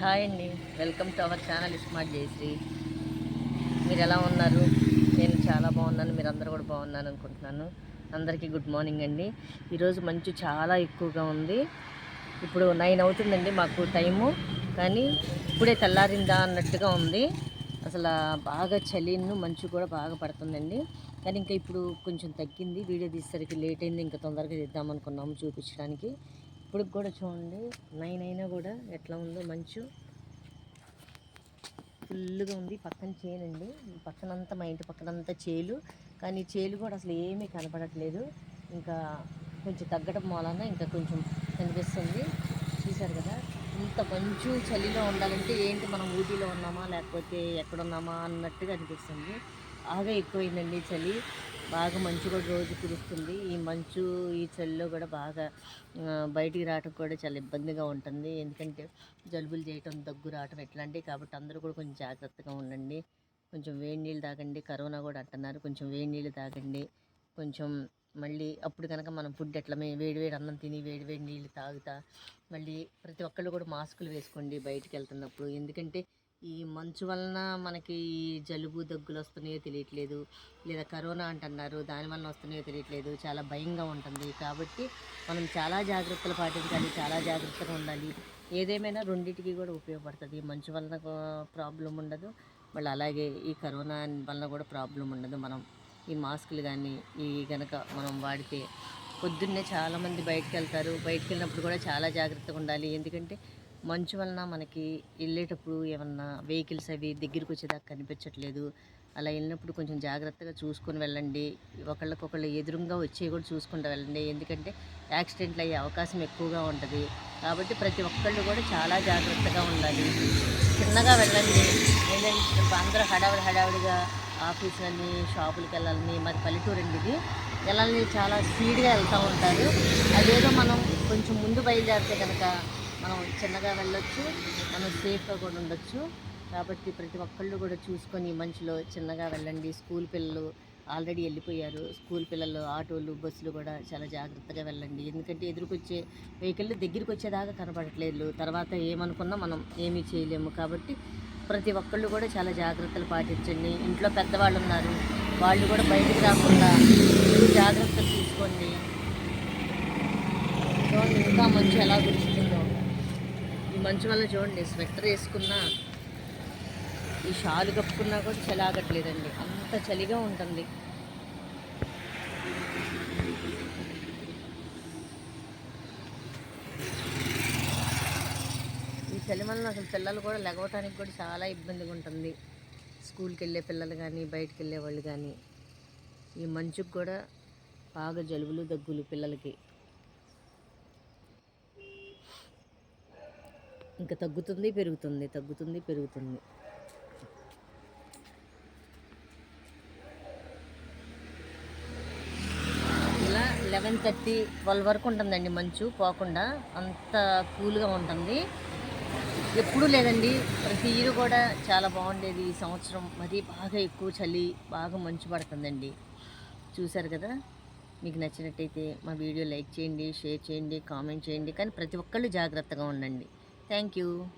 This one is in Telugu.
హాయ్ అండి. Welcome to our channel smart Jayashree. మీరు ఎలా ఉన్నారు? నేను చాలా బాగున్నాను. మీరు అందరూ కూడా బాగున్నాను అనుకుంటున్నాను. అందరికీ గుడ్ మార్నింగ్ అండి. ఈరోజు మంచు చాలా ఎక్కువగా ఉంది. ఇప్పుడు నైన్ అవుతుందండి మాకు టైము. కానీ ఇప్పుడే తెల్లారిందా అన్నట్టుగా ఉంది. అసలు బాగా చలిను మంచు కూడా బాగా పడుతుందండి. కానీ ఇంకా ఇప్పుడు కొంచెం తగ్గింది. వీడియో తీసేసరికి లేట్ అయింది. ఇంకా తొందరగా తీద్దాం అనుకున్నాము చూపించడానికి. ఇప్పుడు కూడా చూడండి. నైన్ అయినా కూడా ఎట్లా ఉందో మంచు. ఫుల్గా ఉంది. పక్కన చేనండి ఈ పక్కనంతా మా ఇంటి పక్కనంతా చేలు. కానీ చేలు కూడా అసలు ఏమీ కనపడట్లేదు. ఇంకా కొంచెం తగ్గడం మూలన ఇంకా కొంచెం కనిపిస్తుంది. చూశారు కదా? ఇంత మంచు చలిలో ఉండాలంటే ఏంటి మనం ఊటీలో ఉన్నామా? లేకపోతే ఎక్కడున్నామా? అన్నట్టుగా అనిపిస్తుంది. బాగా ఎక్కువైందండి చలి. బాగా మంచు కూడా రోజు కురుస్తుంది. ఈ మంచు ఈ చలిలో కూడా బాగా బయటికి రావటం కూడా చాలా ఇబ్బందిగా ఉంటుంది. ఎందుకంటే జలుబులు చేయటం దగ్గు రావటం ఇట్లాంటివి కాబట్టి అందరూ కూడా కొంచెం జాగ్రత్తగా ఉండండి. కొంచెం వేడి నీళ్ళు తాగండి. కరోనా కూడా అంటున్నారు. కొంచెం వేడి నీళ్ళు తాగండి. కొంచెం మళ్ళీ అప్పుడు కనుక మనం ఫుడ్ ఎట్లా వేడి వేడి అన్నం తిని వేడి వేడి నీళ్ళు తాగుతా మళ్ళీ ప్రతి ఒక్కళ్ళు కూడా మాస్కులు వేసుకోండి బయటికి వెళ్తున్నప్పుడు. ఎందుకంటే ఈ మంచు వలన మనకి ఈ జలుబు దగ్గులు వస్తున్నాయో తెలియట్లేదు. లేదా కరోనా అంటున్నారు దాని వలన వస్తున్నాయో తెలియట్లేదు. చాలా భయంగా ఉంటుంది. కాబట్టి మనం చాలా జాగ్రత్తలు పాటించాలి చాలా జాగ్రత్తగా ఉండాలి. ఏదేమైనా రెండింటికి కూడా ఉపయోగపడుతుంది. మంచు వలన ప్రాబ్లం ఉండదు. మళ్ళీ అలాగే ఈ కరోనా వలన కూడా ప్రాబ్లం ఉండదు. మనం ఈ మాస్కులు కానీ ఈ కనుక మనం వాడితే పొద్దున్నే చాలామంది బయటకు వెళ్తారు. బయటకు వెళ్ళినప్పుడు కూడా చాలా జాగ్రత్తగా ఉండాలి. ఎందుకంటే మంచు వలన మనకి వెళ్ళేటప్పుడు ఏమన్నా వెహికల్స్ అవి దగ్గరికి వచ్చేదాకా కనిపించట్లేదు. అలా వెళ్ళినప్పుడు కొంచెం జాగ్రత్తగా చూసుకొని వెళ్ళండి. ఒకళ్ళకొకళ్ళు ఎదురుగా వచ్చే కూడా చూసుకుంటూ వెళ్ళండి. ఎందుకంటే యాక్సిడెంట్లు అయ్యే అవకాశం ఎక్కువగా ఉంటుంది. కాబట్టి ప్రతి ఒక్కళ్ళు కూడా చాలా జాగ్రత్తగా ఉండాలి. చిన్నగా వెళ్ళండి. ఏంటంటే అందరూ హడావిడి హడావిడిగా ఆఫీసులని షాపులకి వెళ్ళాలని మరి పల్లెటూరు అండి ఇది వెళ్ళాలని చాలా స్పీడ్గా వెళ్తూ ఉంటారు. అదేదో మనం కొంచెం ముందు బయలుదేరితే కనుక మనం చిన్నగా వెళ్ళొచ్చు మనం సేఫ్గా కూడా ఉండొచ్చు. కాబట్టి ప్రతి ఒక్కళ్ళు కూడా చూసుకొని మంచిలో చిన్నగా వెళ్ళండి. స్కూల్ పిల్లలు ఆల్రెడీ వెళ్ళిపోయారు. స్కూల్ పిల్లలు ఆటోలు బస్సులు కూడా చాలా జాగ్రత్తగా వెళ్ళండి. ఎందుకంటే ఎదురుకొచ్చే వెహికల్ దగ్గరికి వచ్చేదాకా కనపడట్లేదు. తర్వాత ఏమనుకున్నా మనం ఏమీ చేయలేము. కాబట్టి ప్రతి ఒక్కళ్ళు కూడా చాలా జాగ్రత్తలు పాటించండి. ఇంట్లో పెద్దవాళ్ళు ఉన్నారు. వాళ్ళు కూడా బయటికి రాకుండా జాగ్రత్తలు తీసుకోండి. ఇంకా మంచి ఎలా గురించి మంచు వల్ల చూడండి స్వెటర్ వేసుకున్నా ఈ షాలు కప్పుకున్నా కూడా చలి ఆగట్లేదండి. అంత చలిగా ఉంటుంది. ఈ చలి వలన అసలు పిల్లలు కూడా లెగవటానికి కూడా చాలా ఇబ్బందిగా ఉంటుంది. స్కూల్కి వెళ్ళే పిల్లలు కానీ బయటకు వెళ్ళే వాళ్ళు కానీ ఈ మంచుకు కూడా బాగా జలుబులు దగ్గులు పిల్లలకి. ఇంకా తగ్గుతుంది పెరుగుతుంది తగ్గుతుంది పెరుగుతుంది. ఇలా లెవెన్ థర్టీ ట్వెల్వ్ వరకు ఉంటుందండి మంచు పోకుండా. అంత కూల్గా ఉంటుంది. ఎప్పుడూ లేదండి. ప్రతి ఇయర్ కూడా చాలా బాగుండేది ఈ సంవత్సరం. మరీ బాగా ఎక్కువ చలి బాగా మంచు పడుతుందండి. చూశారు కదా? మీకు నచ్చినట్టయితే మా వీడియో లైక్ చేయండి షేర్ చేయండి కామెంట్ చేయండి. కానీ ప్రతి ఒక్కళ్ళు జాగ్రత్తగా ఉండండి. Thank you.